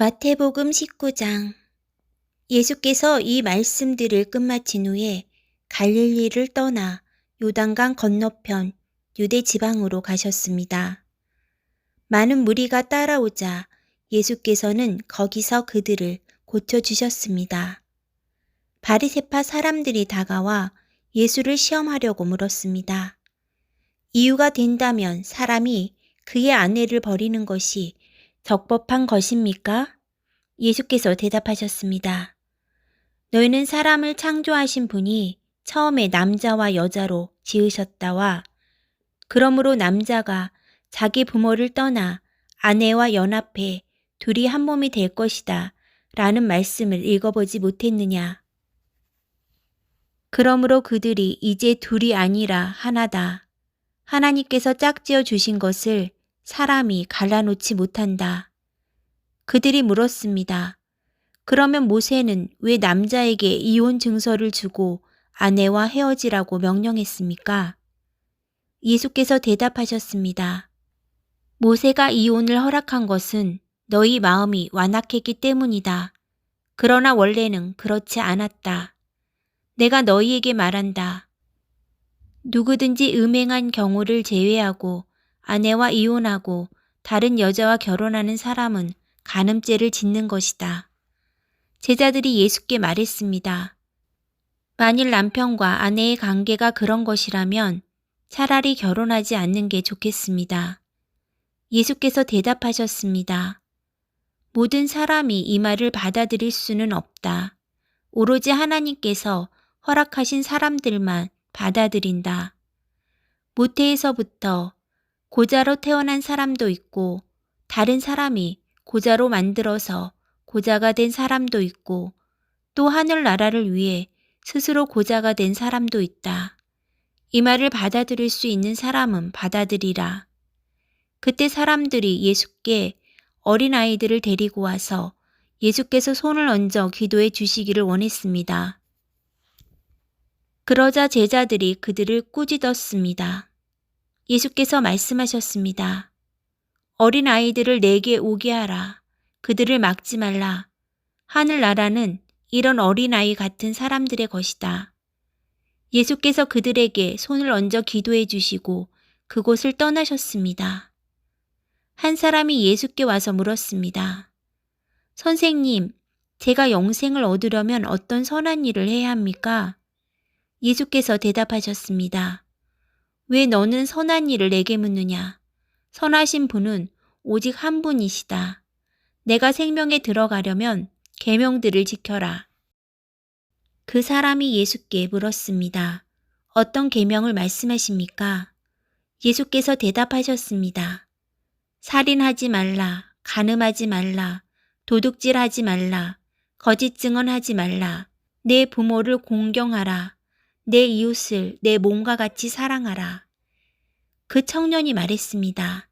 마태복음 19장 예수께서 이 말씀들을 끝마친 후에 갈릴리를 떠나 요단강 건너편 유대 지방으로 가셨습니다. 많은 무리가 따라오자 예수께서는 거기서 그들을 고쳐주셨습니다. 바리세파 사람들이 다가와 예수를 시험하려고 물었습니다. 이유가 된다면 사람이 그의 아내를 버리는 것이 적법한 것입니까? 예수께서 대답하셨습니다. 너희는 사람을 창조하신 분이 처음에 남자와 여자로 지으셨다와 그러므로 남자가 자기 부모를 떠나 아내와 연합해 둘이 한 몸이 될 것이다 라는 말씀을 읽어보지 못했느냐. 그러므로 그들이 이제 둘이 아니라 하나다. 하나님께서 짝지어 주신 것을 사람이 갈라놓지 못한다. 그들이 물었습니다. 그러면 모세는 왜 남자에게 이혼 증서를 주고 아내와 헤어지라고 명령했습니까? 예수께서 대답하셨습니다. 모세가 이혼을 허락한 것은 너희 마음이 완악했기 때문이다. 그러나 원래는 그렇지 않았다. 내가 너희에게 말한다. 누구든지 음행한 경우를 제외하고 아내와 이혼하고 다른 여자와 결혼하는 사람은 간음죄를 짓는 것이다. 제자들이 예수께 말했습니다. 만일 남편과 아내의 관계가 그런 것이라면 차라리 결혼하지 않는 게 좋겠습니다. 예수께서 대답하셨습니다. 모든 사람이 이 말을 받아들일 수는 없다. 오로지 하나님께서 허락하신 사람들만 받아들인다. 모태에서부터 고자로 태어난 사람도 있고 다른 사람이 고자로 만들어서 고자가 된 사람도 있고 또 하늘나라를 위해 스스로 고자가 된 사람도 있다. 이 말을 받아들일 수 있는 사람은 받아들이라. 그때 사람들이 예수께 어린아이들을 데리고 와서 예수께서 손을 얹어 기도해 주시기를 원했습니다. 그러자 제자들이 그들을 꾸짖었습니다. 예수께서 말씀하셨습니다. 어린 아이들을 내게 오게 하라. 그들을 막지 말라. 하늘나라는 이런 어린아이 같은 사람들의 것이다. 예수께서 그들에게 손을 얹어 기도해 주시고 그곳을 떠나셨습니다. 한 사람이 예수께 와서 물었습니다. 선생님, 제가 영생을 얻으려면 어떤 선한 일을 해야 합니까? 예수께서 대답하셨습니다. 왜 너는 선한 일을 내게 묻느냐? 선하신 분은 오직 한 분이시다. 내가 생명에 들어가려면 계명들을 지켜라. 그 사람이 예수께 물었습니다. 어떤 계명을 말씀하십니까? 예수께서 대답하셨습니다. 살인하지 말라, 간음하지 말라, 도둑질하지 말라, 거짓 증언하지 말라, 내 부모를 공경하라, 내 이웃을 내 몸과 같이 사랑하라. 그 청년이 말했습니다.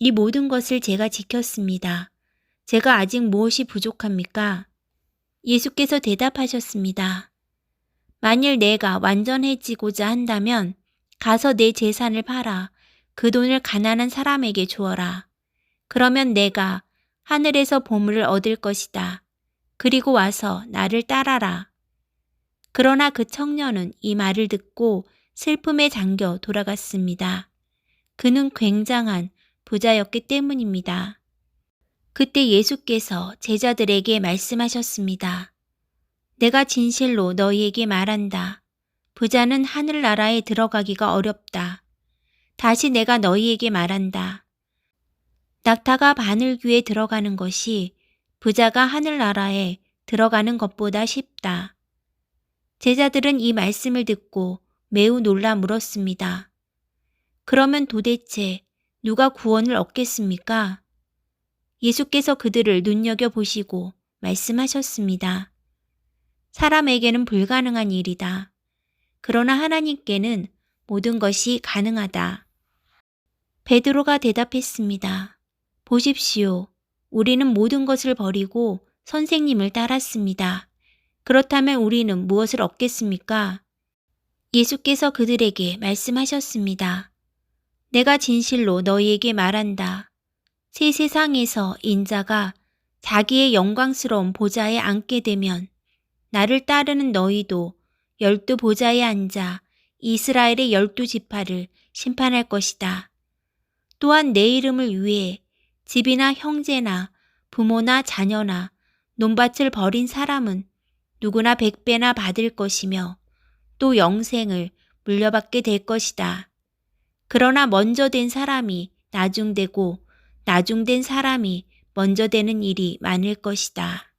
이 모든 것을 제가 지켰습니다. 제가 아직 무엇이 부족합니까? 예수께서 대답하셨습니다. 만일 내가 완전해지고자 한다면 가서 내 재산을 팔아 그 돈을 가난한 사람에게 주어라. 그러면 내가 하늘에서 보물을 얻을 것이다. 그리고 와서 나를 따라라. 그러나 그 청년은 이 말을 듣고 슬픔에 잠겨 돌아갔습니다. 그는 굉장한 부자였기 때문입니다. 그때 예수께서 제자들에게 말씀하셨습니다. 내가 진실로 너희에게 말한다. 부자는 하늘나라에 들어가기가 어렵다. 다시 내가 너희에게 말한다. 낙타가 바늘귀에 들어가는 것이 부자가 하늘나라에 들어가는 것보다 쉽다. 제자들은 이 말씀을 듣고 매우 놀라 물었습니다. 그러면 도대체 누가 구원을 얻겠습니까? 예수께서 그들을 눈여겨보시고 말씀하셨습니다. 사람에게는 불가능한 일이다. 그러나 하나님께는 모든 것이 가능하다. 베드로가 대답했습니다. 보십시오. 우리는 모든 것을 버리고 선생님을 따랐습니다. 그렇다면 우리는 무엇을 얻겠습니까? 예수께서 그들에게 말씀하셨습니다. 내가 진실로 너희에게 말한다. 새 세상에서 인자가 자기의 영광스러운 보좌에 앉게 되면 나를 따르는 너희도 열두 보좌에 앉아 이스라엘의 열두 지파를 심판할 것이다. 또한 내 이름을 위해 집이나 형제나 부모나 자녀나 논밭을 버린 사람은 누구나 백배나 받을 것이며 또 영생을 물려받게 될 것이다. 그러나 먼저 된 사람이 나중되고 나중된 사람이 먼저 되는 일이 많을 것이다.